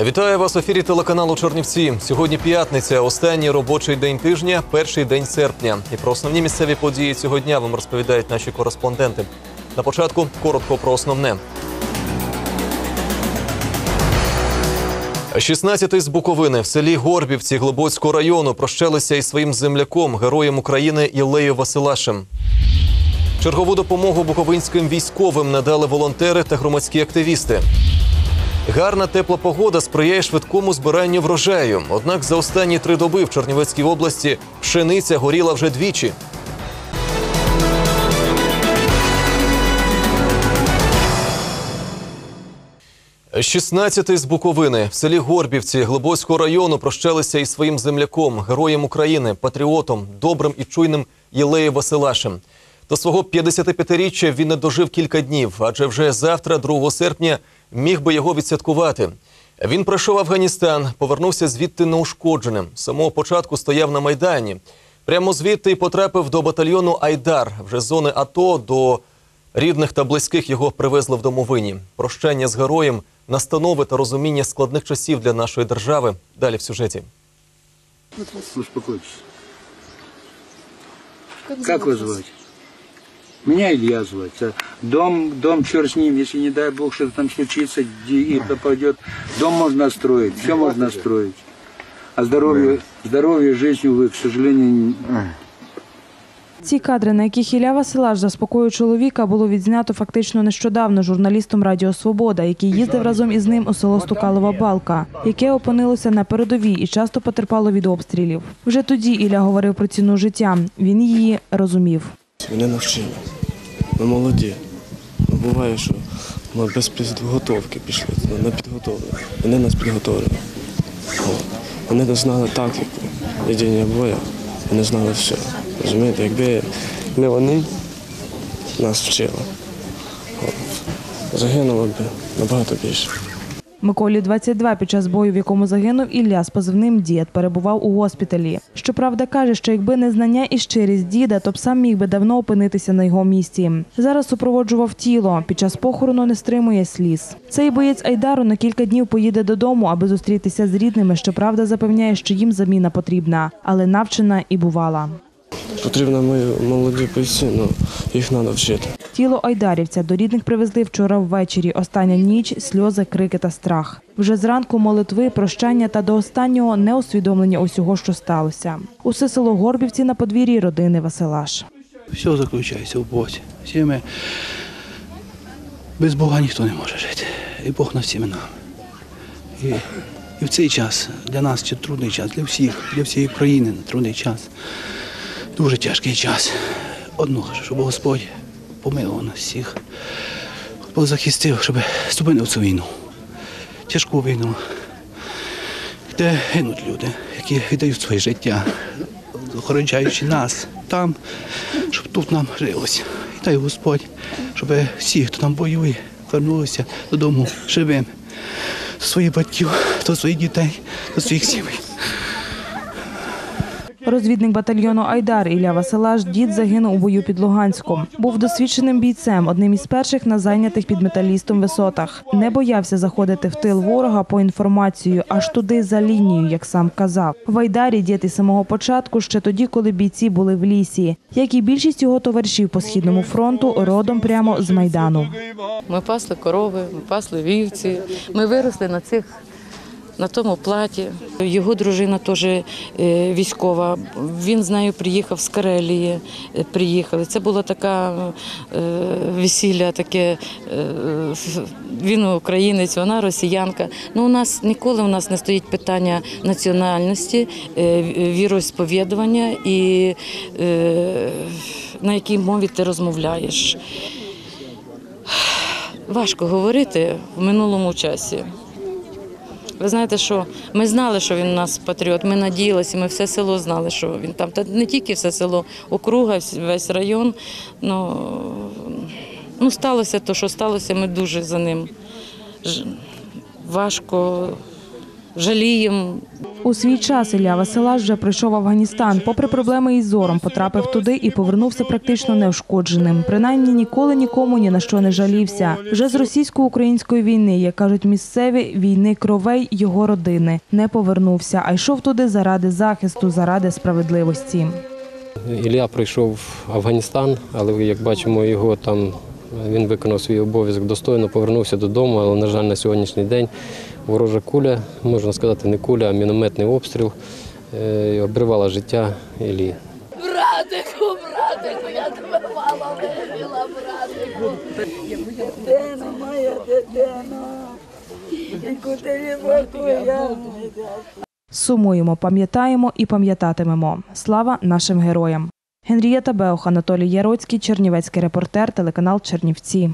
Вітаю вас в ефірі телеканалу Чернівці. Сьогодні п'ятниця, останній робочий день тижня, перший день серпня. І про основні місцеві події цього дня вам розповідають наші кореспонденти. На початку коротко про основне. 16-й з Буковини в селі Горбівці Глибоцького району прощалися із своїм земляком, героєм України Ілею Василашем. Чергову допомогу буковинським військовим надали волонтери та громадські активісти. Гарна тепла погода сприяє швидкому збиранню врожаю. Однак за останні три доби в Чернівецькій області пшениця горіла вже двічі. «16-й з Буковини в селі Горбівці Глибоцького району прощалися із своїм земляком, героєм України, патріотом, добрим і чуйним Єлеєм Василашем. До свого 55-річчя він не дожив кілька днів, адже вже завтра, 2 серпня, міг би його відсвяткувати. Він пройшов Афганістан, повернувся звідти неушкодженим. З самого початку стояв на майдані. Прямо звідти й потрапив до батальйону Айдар. Вже з зони АТО до рідних та близьких його привезли в домовині. Прощання з героєм, настанови та розуміння складних часів для нашої держави. Далі в сюжеті. Успокойтесь. Как, вас звать? Меня Илья звать. Дом, дом, черт с ним, если не дай бог что-то там случится и попадет, дом можно строить, все можно строить. А здоровье, здоровье, жизнь, увы, к сожалению, не- Ці кадри, на яких Ілля Василаш заспокоює чоловіка, було відзнято фактично нещодавно журналістом Радіо Свобода, який їздив разом із ним у село Стукалова Балка, яке опинилося на передовій і часто потерпало від обстрілів. Вже тоді Ілля говорив про ціну життя. Він її розумів. Мене навчили. Ми молоді. Ну, Буває, що ми без підготовки пішли, ну, не підготовлені. Вони нас підготовили. Вони не знали тактику ведення бою, вони знали все. Розумієте, якби не вони нас вчили, загинуло б набагато більше. Миколі 22 під час бою, в якому загинув Ілля з позивним дід, перебував у госпіталі. Щоправда, каже, що якби не знання і щирість діда, то б сам міг би давно опинитися на його місці. Зараз супроводжував тіло. Під час похорону не стримує сліз. Цей боєць Айдару на кілька днів поїде додому, аби зустрітися з рідними. Щоправда, запевняє, що їм заміна потрібна, але навчена і бувала. Потрібно мої молоді бойці, ну, їх треба вчити. Тіло айдарівця до рідних привезли вчора ввечері. Остання ніч, сльози, крики та страх. Вже зранку молитви, прощання та до останнього неусвідомлення усього, що сталося. Усе село Горбівці на подвір'ї родини Василаш. Все заключається в Бозі. Всі ми без Бога ніхто не може жити. І Бог над всіми нами. І, і в цей час для нас це трудний час, для всіх, для всієї країни трудний час. Дуже тяжкий час. Одно, щоб Господь помилував нас всіх. Бог захистив, щоб зупинив цю війну. Тяжку війну, де гинуть люди, які віддають своє життя, охороняючи нас там, щоб тут нам жилося. І дай Господь, щоб всі, хто там воює, вернулися додому живим, до своїх батьків, до своїх дітей, до своїх сімей. Розвідник батальйону Айдар Ілля Василаш дід загинув у бою під Луганськом. Був досвідченим бійцем, одним із перших на зайнятих під металістом висотах. Не боявся заходити в тил ворога по інформацію, аж туди за лінію, як сам казав. В Айдарі дід із самого початку, ще тоді, коли бійці були в лісі, як і більшість його товаришів по східному фронту, родом прямо з майдану. Ми пасли корови, ми пасли вівці. Ми виросли на цих. На тому платі його дружина теж е, військова. Він з нею приїхав з Карелії. е, Приїхали. Це було така е, весілля, таке він українець, вона росіянка. Ну у нас ніколи у нас не стоїть питання національності, віросповідування і на якій мові ти розмовляєш. Важко говорити в минулому часі. Ви знаєте, що ми знали, що він у нас патріот. Ми надіялися, ми все село знали, що він там. Та не тільки все село, округа, весь район. Ну, ну сталося то, що сталося, ми дуже за ним важко жаліємо. У свій час Ілля Василаш вже пройшов Афганістан. Попри проблеми із зором, потрапив туди і повернувся практично неушкодженим. Принаймні ніколи нікому ні на що не жалівся. Вже з російсько-української війни, як кажуть місцеві, війни кровей його родини не повернувся, а йшов туди заради захисту, заради справедливості. Ілля прийшов в Афганістан, але як бачимо, його там він виконав свій обов'язок достойно, повернувся додому, але, на жаль, на сьогоднішній день ворожа куля, можна сказати, не куля, а мінометний обстріл е, обривала життя Іллі. Братику, братику, я тебе мало вивіла, братику. Дитина, моя дитина. Ти любов я. Сумуємо, пам'ятаємо і пам'ятатимемо. Слава нашим героям. Генрієта Беох, Анатолій Яроцький, Чернівецький репортер, телеканал Чернівці.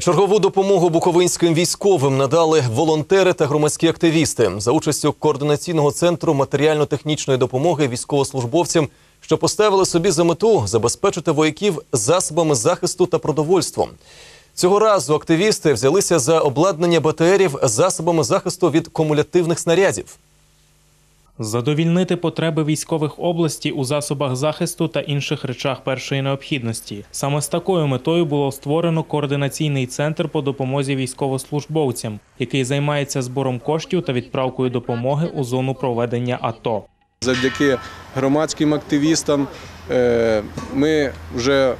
Чергову допомогу буковинським військовим надали волонтери та громадські активісти за участю координаційного центру матеріально-технічної допомоги військовослужбовцям, що поставили собі за мету забезпечити вояків засобами захисту та продовольством. Цього разу активісти взялися за обладнання БТРів засобами захисту від кумулятивних снарядів. Задовільнити потреби військових області у засобах захисту та інших речах першої необхідності. Саме з такою метою було створено координаційний центр по допомозі військовослужбовцям, який займається збором коштів та відправкою допомоги у зону проведення АТО. Завдяки громадським активістам е, ми вже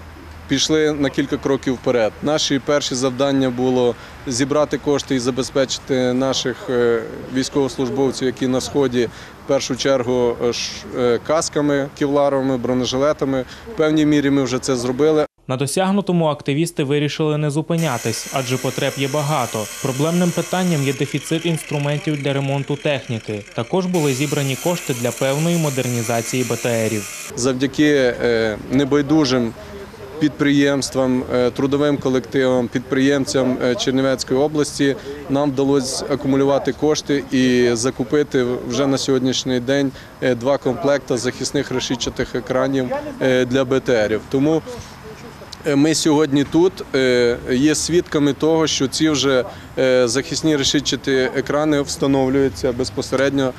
пішли на кілька кроків вперед. Наші перші завдання було зібрати кошти і забезпечити наших е, військовослужбовців, які на сході в першу чергу е, е, касками кевларовими, бронежилетами. В певній мірі ми вже це зробили. На досягнутому активісти вирішили не зупинятись, адже потреб є багато. Проблемним питанням є дефіцит інструментів для ремонту техніки. Також були зібрані кошти для певної модернізації БТРів. завдяки небайдужим підприємствам, е, трудовим колективам, підприємцям е, Чернівецької області нам вдалося акумулювати кошти і закупити вже на сьогоднішній день е, два комплекти захисних решітчатих екранів для БТРів. Тому Ми сьогодні тут є свідками того, що ці вже захисні решітчаті екрани встановлюються безпосередньо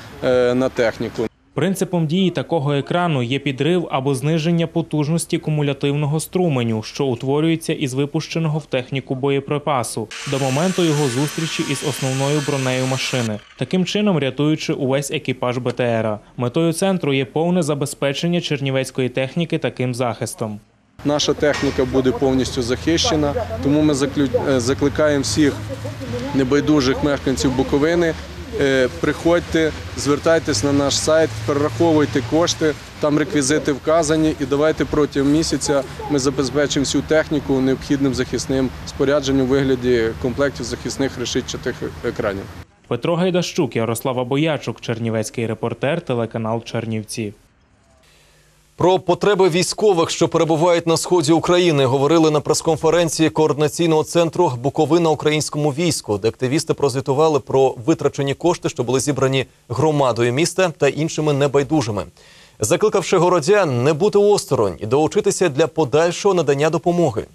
на техніку. Принципом дії такого екрану є підрив або зниження потужності кумулятивного струменю, що утворюється із випущеного в техніку боєприпасу до моменту його зустрічі із основною бронею машини, таким чином рятуючи увесь екіпаж БТРа. Метою центру є повне забезпечення чернівецької техніки таким захистом. Наша техніка буде повністю захищена, тому ми е, закликаємо всіх небайдужих мешканців Буковини. Е, Приходьте, звертайтесь на наш сайт, перераховуйте кошти, там реквізити вказані, і давайте протягом місяця ми забезпечимо всю техніку необхідним захисним спорядженням у вигляді комплектів захисних решітчатих екранів. Петро Гайдащук, Ярослава Боячук, Чернівецький репортер, телеканал Чернівці. Про потреби військових, що перебувають на сході України, говорили на прес-конференції координаційного центру Буковина українському війську, де активісти прозвітували про витрачені кошти, що були зібрані громадою міста та іншими небайдужими, закликавши городян не бути осторонь і долучитися для подальшого надання допомоги.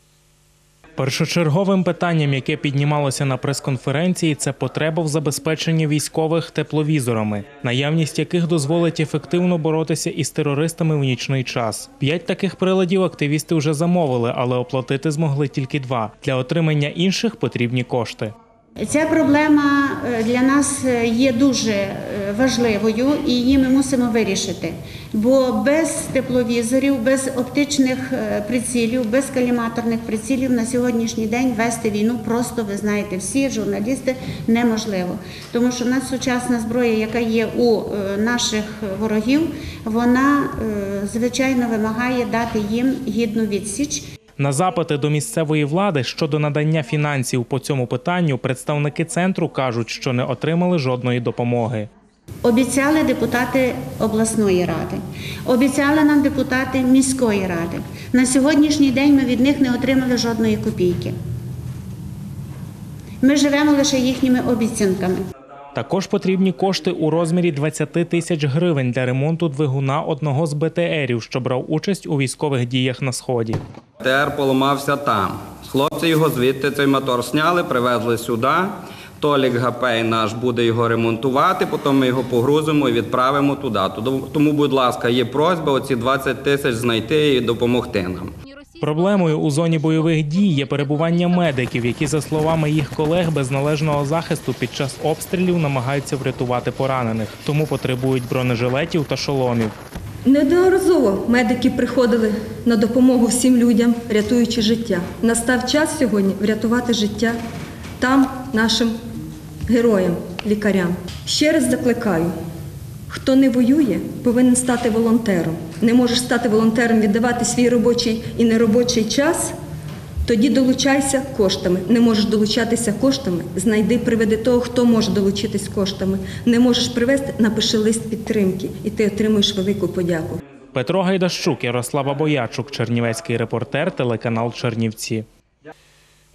Першочерговим питанням, яке піднімалося на прес-конференції, це потреба в забезпеченні військових тепловізорами, наявність яких дозволить ефективно боротися із терористами в нічний час. П'ять таких приладів активісти вже замовили, але оплатити змогли тільки два. Для отримання інших потрібні кошти. Ця проблема е, для нас е, є дуже е, важливою і її ми мусимо вирішити. Бо без тепловізорів, без оптичних прицілів, без каліматорних прицілів на сьогоднішній день вести війну просто ви знаєте, всі журналісти неможливо. Тому що в нас сучасна зброя, яка є у наших ворогів, вона звичайно вимагає дати їм гідну відсіч. На запити до місцевої влади щодо надання фінансів по цьому питанню представники центру кажуть, що не отримали жодної допомоги. Обіцяли депутати обласної ради, обіцяли нам депутати міської ради. На сьогоднішній день ми від них не отримали жодної копійки. Ми живемо лише їхніми обіцянками. Також потрібні кошти у розмірі 20 тисяч гривень для ремонту двигуна одного з БТРів, що брав участь у військових діях на сході. ТР поламався там. Хлопці його звідти цей мотор сняли, привезли сюди. Толік Гапей наш буде його ремонтувати, потім ми його погрузимо і відправимо туди. Тому, будь ласка, є просьба оці 20 тисяч знайти і допомогти нам. Проблемою у зоні бойових дій є перебування медиків, які, за словами їх колег, без належного захисту під час обстрілів намагаються врятувати поранених, тому потребують бронежилетів та шоломів. Неодноразово медики приходили на допомогу всім людям, рятуючи життя. Настав час сьогодні врятувати життя там, нашим героям, лікарям. Ще раз закликаю: хто не воює, повинен стати волонтером. Не можеш стати волонтером, віддавати свій робочий і неробочий час. Тоді долучайся коштами. Не можеш долучатися коштами, знайди, приведи того, хто може долучитись коштами. Не можеш привезти, напиши лист підтримки, і ти отримуєш велику подяку. Петро Гайдащук, Ярослава Боячук, Чернівецький репортер, телеканал Чернівці.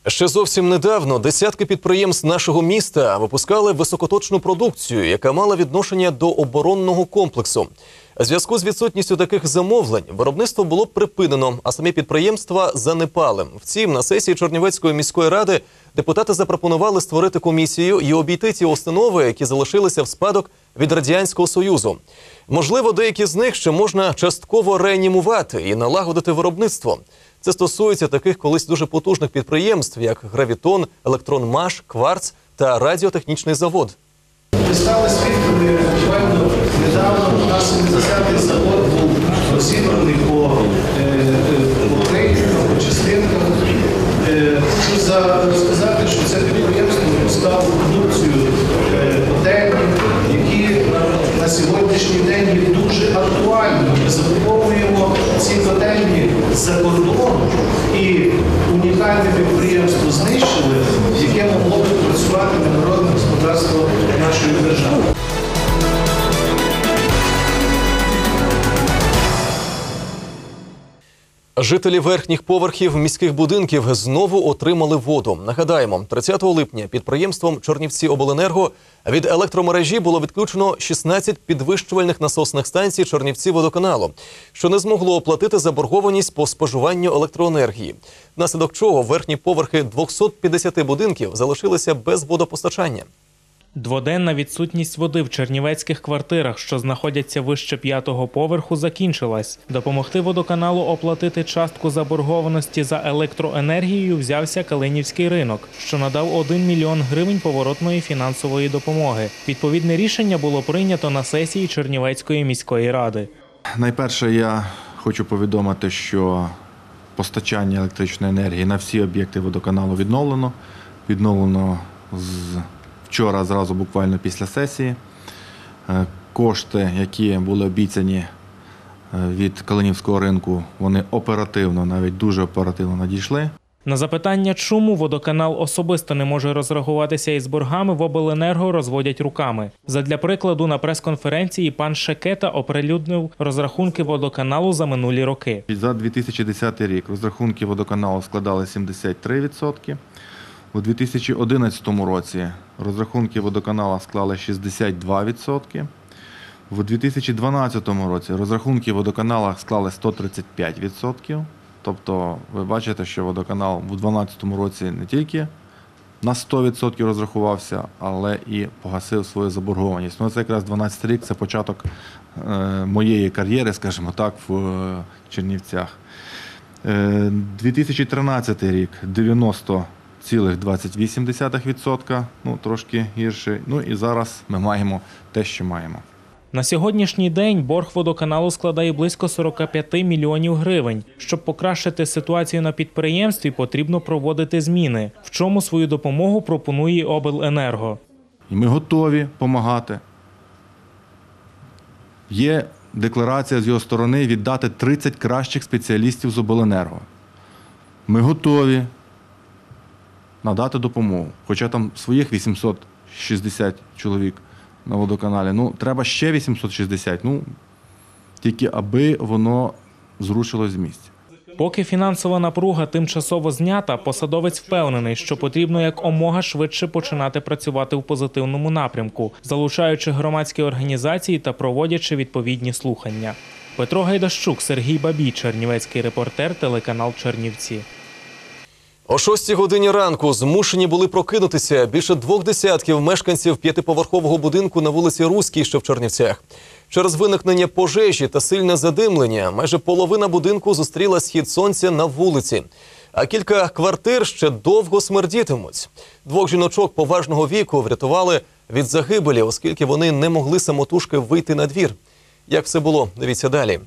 Ще зовсім недавно десятки підприємств нашого міста випускали високоточну продукцію, яка мала відношення до оборонного комплексу. Зв'язку з відсутністю таких замовлень виробництво було припинено, а самі підприємства занепали. Втім, на сесії Чернівецької міської ради депутати запропонували створити комісію і обійти ті установи, які залишилися в спадок від радянського союзу. Можливо, деякі з них ще можна частково реанімувати і налагодити виробництво. Це стосується таких колись дуже потужних підприємств, як Гравітон, Електронмаш, Кварц та радіотехнічний завод. Ми стали свідками буквально недавно у нас 70-й завод був розібраний по, Жителі верхніх поверхів міських будинків знову отримали воду. Нагадаємо, 30 липня підприємством Чорнівці Обленерго від електромережі було відключено 16 підвищувальних насосних станцій Чорнівці водоканалу, що не змогло оплатити заборгованість по споживанню електроенергії. Внаслідок чого верхні поверхи 250 будинків залишилися без водопостачання. Дводенна відсутність води в чернівецьких квартирах, що знаходяться вище п'ятого поверху, закінчилась. Допомогти водоканалу оплатити частку заборгованості за електроенергією взявся Калинівський ринок, що надав 1 мільйон гривень поворотної фінансової допомоги. Відповідне рішення було прийнято на сесії Чернівецької міської ради. Найперше, я хочу повідомити, що постачання електричної енергії на всі об'єкти водоканалу відновлено. Відновлено з вчора, зразу буквально після сесії. Е, Кошти, які були обіцяні е, від Калинівського ринку, вони оперативно, навіть дуже оперативно надійшли. На запитання, чому водоканал особисто не може розрахуватися із боргами, в обленерго розводять руками. Задля прикладу, на прес-конференції пан Шекета оприлюднив розрахунки водоканалу за минулі роки. За 2010 рік розрахунки водоканалу складали 73%. У 2011 році розрахунки водоканала склали 62%. У 2012 році розрахунки водоканала склали 135%. Тобто ви бачите, що водоканал у 2012 році не тільки на 100% розрахувався, але і погасив свою заборгованість. Ну, це якраз 12 рік, це початок е, моєї кар'єри, скажімо так, в е, Чернівцях. Е, 2013 рік 90,28%, ну трошки гірше. Ну і зараз ми маємо те, що маємо. На сьогоднішній день борг водоканалу складає близько 45 мільйонів гривень. Щоб покращити ситуацію на підприємстві, потрібно проводити зміни. В чому свою допомогу пропонує обленерго. І ми готові допомагати. Є декларація з його сторони віддати 30 кращих спеціалістів з обленерго. Ми готові надати допомогу. Хоча там своїх 860 чоловік на водоканалі. Ну, треба ще 860. Ну, тільки аби воно зрушилось з місця. Поки фінансова напруга тимчасово знята, посадовець впевнений, що потрібно як омога швидше починати працювати в позитивному напрямку, залучаючи громадські організації та проводячи відповідні слухання. Петро Гайдащук, Сергій Бабій, Чернівецький репортер, телеканал Чернівці. О 6 годині ранку змушені були прокинутися більше двох десятків мешканців п'ятиповерхового будинку на вулиці Руській, що в Чернівцях. Через виникнення пожежі та сильне задимлення майже половина будинку зустріла схід сонця на вулиці. А кілька квартир ще довго смердітимуть. Двох жіночок поважного віку врятували від загибелі, оскільки вони не могли самотужки вийти на двір. Як все було, дивіться далі.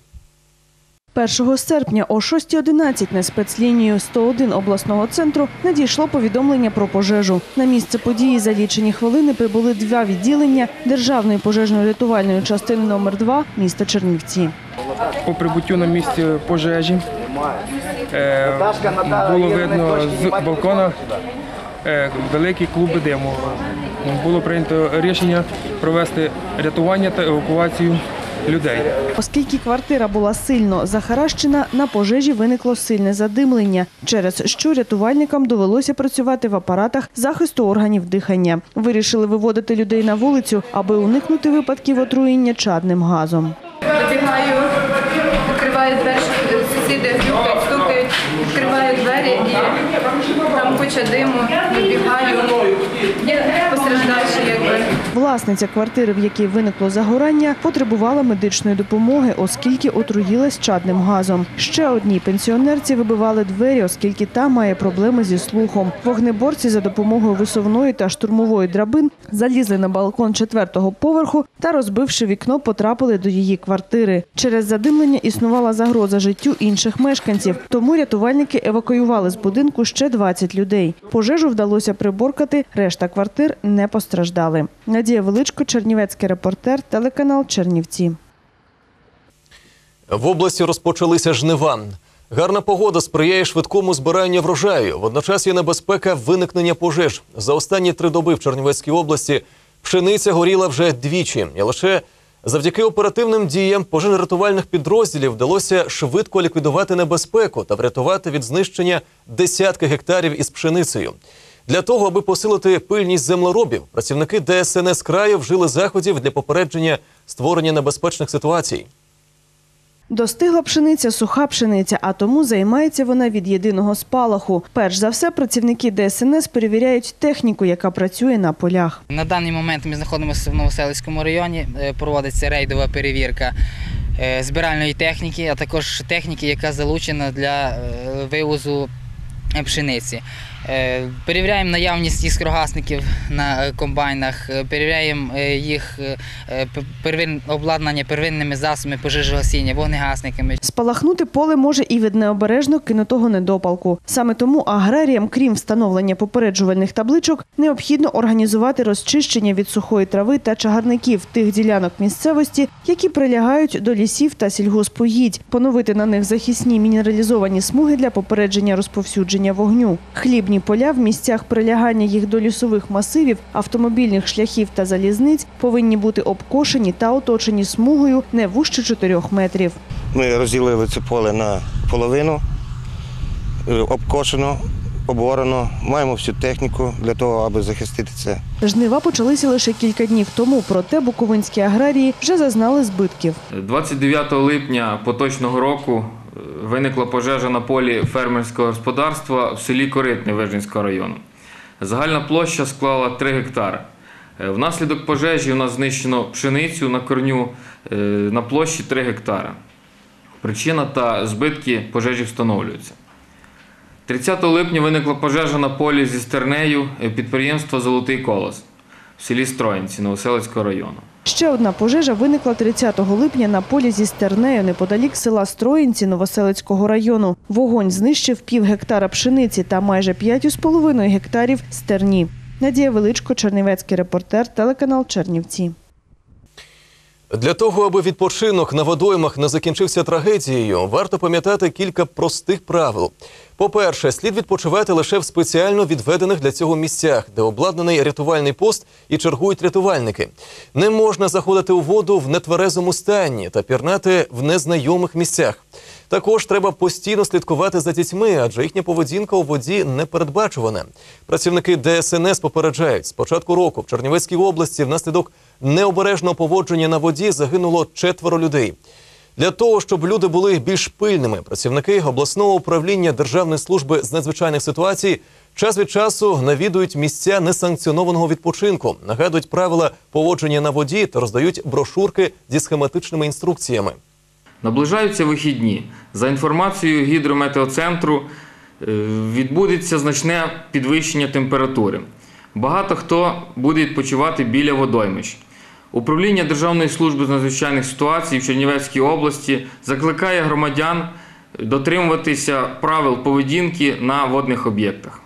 1 серпня о 6.11 на спецлінію 101 обласного центру надійшло повідомлення про пожежу. На місце події за лічені хвилини прибули два відділення Державної пожежно-рятувальної частини номер 2 міста Чернівці. По прибуттю на місце пожежі е, було видно з балкона е, великі клуби диму. Було прийнято рішення провести рятування та евакуацію людей. Оскільки квартира була сильно захаращена, на пожежі виникло сильне задимлення, через що рятувальникам довелося працювати в апаратах захисту органів дихання. Вирішили виводити людей на вулицю, аби уникнути випадків отруєння чадним газом. Вибігаю, відкриваю двері, сусіди стукають, стукають, відкриваю двері і там куча диму, вибігаю. Є постраждавші, якби. Власниця квартири, в якій виникло загорання, потребувала медичної допомоги, оскільки отруїлась чадним газом. Ще одній пенсіонерці вибивали двері, оскільки та має проблеми зі слухом. Вогнеборці за допомогою висувної та штурмової драбин залізли на балкон четвертого поверху та, розбивши вікно, потрапили до її квартири. Через задимлення існувала загроза життю інших мешканців. Тому рятувальники евакуювали з будинку ще 20 людей. Пожежу вдалося приборкати. Решта квартир не постраждали. Надія Величко, Чернівецький репортер, телеканал Чернівці. В області розпочалися жнива. Гарна погода сприяє швидкому збиранню врожаю. Водночас є небезпека виникнення пожеж. За останні три доби в Чернівецькій області пшениця горіла вже двічі. І лише завдяки оперативним діям пожежно-рятувальних підрозділів вдалося швидко ліквідувати небезпеку та врятувати від знищення десятки гектарів із пшеницею. Для того, аби посилити пильність землеробів, працівники ДСНС краю вжили заходів для попередження створення небезпечних ситуацій. Достигла пшениця, суха пшениця, а тому займається вона від єдиного спалаху. Перш за все, працівники ДСНС перевіряють техніку, яка працює на полях. На даний момент ми знаходимося в Новоселицькому районі. Е, Проводиться рейдова перевірка е, збиральної техніки, а також техніки, яка залучена для е, вивозу пшениці. Е, Перевіряємо наявність іскрогасників на комбайнах, е, перевіряємо е, їх обладнання первинними засобами пожежогасіння, вогнегасниками. Спалахнути поле може і від необережно кинутого недопалку. Саме тому аграріям, крім встановлення попереджувальних табличок, необхідно організувати розчищення від сухої трави та чагарників тих ділянок місцевості, які прилягають до лісів та сільгоспугідь, поновити на них захисні мінералізовані смуги для попередження розповсюдження вогню. Хлібні поля в місцях прилягання їх до лісових масивів, автомобільних шляхів та залізниць повинні бути обкошені та оточені смугою не вужче 4 метрів. Ми розділили це поле на половину, е, обкошено, оборено. Маємо всю техніку для того, аби захистити це. Жнива почалися лише кілька днів тому, проте буковинські аграрії вже зазнали збитків. 29 липня поточного року виникла пожежа на полі фермерського господарства в селі Коритне Вижницького району. Загальна площа склала 3 гектари. Е, Внаслідок пожежі у нас знищено пшеницю на корню е, на площі 3 гектари. Причина та збитки пожежі встановлюються. 30 липня виникла пожежа на полі зі стернею е, підприємства Золотий колос в селі Строїнці Новоселицького району. Ще одна пожежа виникла 30 липня на полі зі стернею неподалік села Строїнці Новоселицького району. Вогонь знищив пів гектара пшениці та майже 5,5 гектарів стерні. Надія Величко, Чернівецький репортер, телеканал Чернівці. Для того, аби відпочинок на водоймах не закінчився трагедією, варто пам'ятати кілька простих правил. По-перше, слід відпочивати лише в спеціально відведених для цього місцях, де обладнаний рятувальний пост і чергують рятувальники. Не можна заходити у воду в нетверезому стані та пірнати в незнайомих місцях. Також треба постійно слідкувати за дітьми, адже їхня поведінка у воді не передбачувана. Працівники ДСНС попереджають, з початку року в Чернівецькій області внаслідок необережного поводження на воді загинуло четверо людей. Для того, щоб люди були більш пильними, працівники обласного управління Державної служби з надзвичайних ситуацій час від часу навідують місця несанкціонованого відпочинку, нагадують правила поводження на воді та роздають брошурки зі схематичними інструкціями. Наближаються вихідні. За інформацією гідрометеоцентру, е, відбудеться значне підвищення температури. Багато хто буде відпочивати біля водоймищ. Управління Державної служби з надзвичайних ситуацій в Чернівецькій області закликає громадян дотримуватися правил поведінки на водних об'єктах.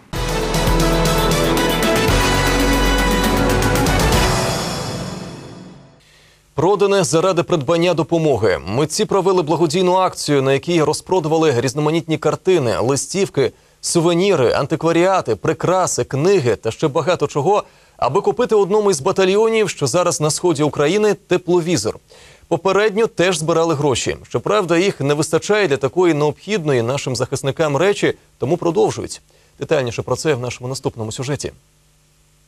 Продане заради придбання допомоги. Митці провели благодійну акцію, на якій розпродували різноманітні картини, листівки, сувеніри, антикваріати, прикраси, книги та ще багато чого, аби купити одному із батальйонів, що зараз на сході України, тепловізор. Попередньо теж збирали гроші. Щоправда, їх не вистачає для такої необхідної нашим захисникам речі, тому продовжують. Детальніше про це в нашому наступному сюжеті.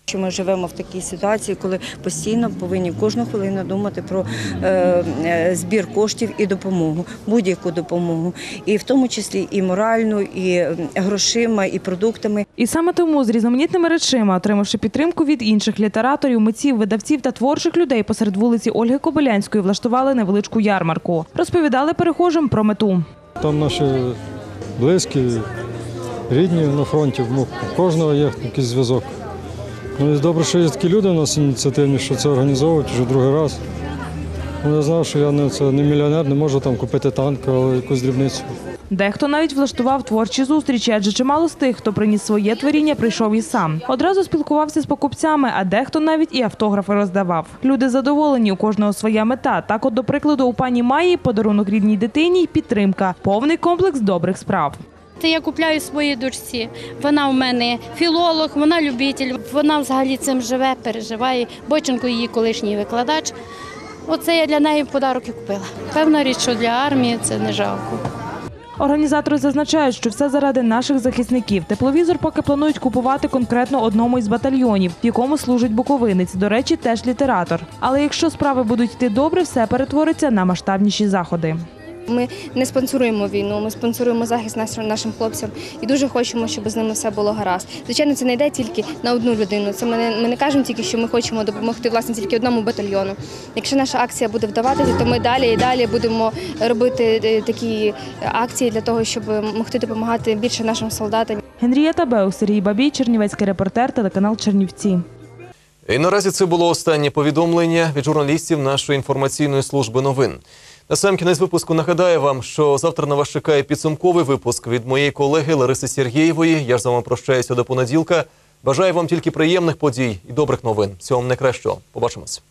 Що ми живемо в такій ситуації, коли постійно повинні кожну хвилину думати про е, е, збір коштів і допомогу, будь-яку допомогу, і в тому числі і моральну, і грошима, і продуктами. І саме тому з різноманітними речима, отримавши підтримку від інших літераторів, митців, видавців та творчих людей посеред вулиці Ольги Кобилянської влаштували невеличку ярмарку. Розповідали перехожим про мету. Там наші близькі, рідні на фронті, у кожного є якийсь зв'язок. Ну і добре, що є такі люди у нас ініціативні, що це організовують вже другий раз. Ну, я знав, що я не, це, не мільйонер, не можу там купити танк, але якусь дрібницю. Дехто навіть влаштував творчі зустрічі, адже чимало з тих, хто приніс своє творіння, прийшов і сам. Одразу спілкувався з покупцями, а дехто навіть і автографи роздавав. Люди задоволені, у кожного своя мета. Так, от, до прикладу, у пані Маї подарунок рідній дитині й підтримка, повний комплекс добрих справ. Це я купляю своїй дочці. Вона в мене філолог, вона любитель. Вона взагалі цим живе, переживає. Бойченко її колишній викладач. Оце я для неї і купила. Певна річ, що для армії це не жалко. Організатори зазначають, що все заради наших захисників. Тепловізор поки планують купувати конкретно одному із батальйонів, в якому служить буковинець. До речі, теж літератор. Але якщо справи будуть йти добре, все перетвориться на масштабніші заходи. Ми не спонсоруємо війну, ми спонсоруємо захист нашим нашим хлопцям і дуже хочемо, щоб з ними все було гаразд. Звичайно, це не йде тільки на одну людину. Це ми не, ми не кажемо тільки, що ми хочемо допомогти власне тільки одному батальйону. Якщо наша акція буде вдаватися, то ми далі і далі будемо робити е, такі акції для того, щоб могти допомагати більше нашим солдатам. Генрієта Беух, Сергій Бабій, Чернівецький репортер, телеканал Чернівці. І наразі це було останнє повідомлення від журналістів нашої інформаційної служби новин. На сам кінець випуску нагадаю вам, що завтра на вас чекає підсумковий випуск від моєї колеги Лариси Сергієвої. Я ж з вами прощаюся до понеділка. Бажаю вам тільки приємних подій і добрих новин. Всього вам найкращого. Побачимось.